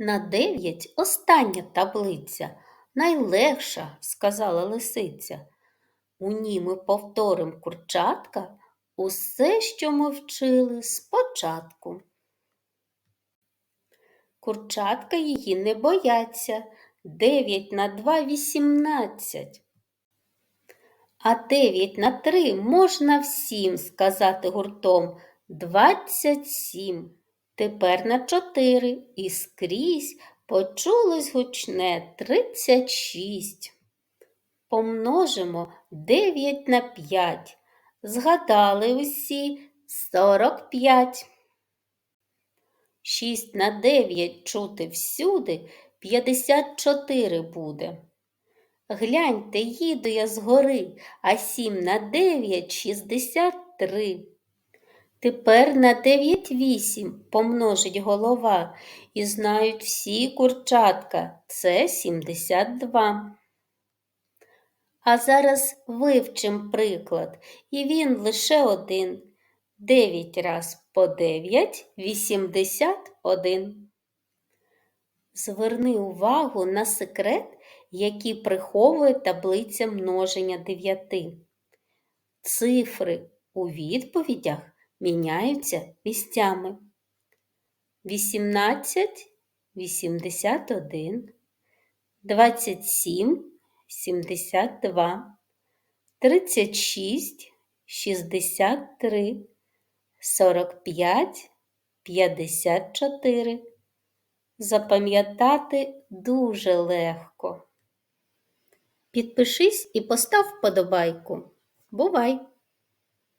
На дев'ять остання таблиця, найлегша, сказала лисиця. У ній ми повторим курчатка усе, що ми вчили спочатку. Курчатка її не бояться. Дев'ять на два – вісімнадцять. А дев'ять на три можна всім сказати гуртом двадцять сім. Тепер на чотири і скрізь почулось гучне тридцять шість. Помножимо дев'ять на п'ять. Згадали усі сорок п'ять. Шість на дев'ять чути всюди п'ятдесят чотири буде. Гляньте, їду я згори, а сім на дев'ять шістдесят три. Тепер на дев'ять вісім помножить голова, і знають всі курчатка це сімдесят два. А зараз вивчим приклад, і він лише один. Дев'ять раз по дев'ять – вісімдесят один. Зверни увагу на секрет, який приховує таблиця множення дев'яти. Цифри у відповідях міняються місцями. 18 – 81, 27 – 72, 36 – 63, 45 – 54. Запам'ятати дуже легко. Підпишись і постав вподобайку. Бувай!